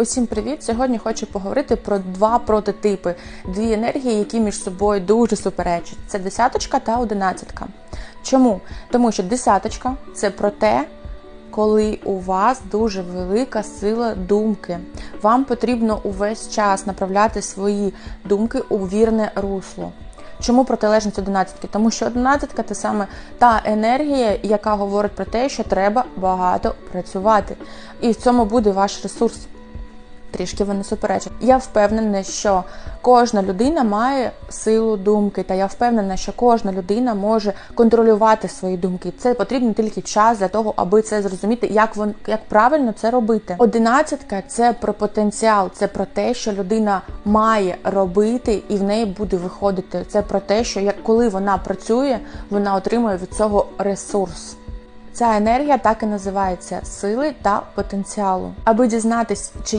Усім привіт! Сьогодні хочу поговорити про два прототипи, дві енергії, які між собою дуже суперечать. Це десяточка та одинадцятка. Чому? Тому що десяточка це про те, коли у вас дуже велика сила думки. Вам потрібно увесь час направляти свої думки у вірне русло. Чому протилежність одинадцятки? Тому що одинадцятка це саме та енергія, яка говорить про те, що треба багато працювати. І в цьому буде ваш ресурс. Трішки вони суперечать. Я впевнена, що кожна людина має силу думки, та я впевнена, що кожна людина може контролювати свої думки. Це потрібен тільки час для того, аби це зрозуміти, як вон як правильно це робити. Одинадцятка це про потенціал, це про те, що людина має робити, і в неї буде виходити. Це про те, що як коли вона працює, вона отримує від цього ресурс. Ця енергія так і називається сили та потенціалу. Аби дізнатись, чи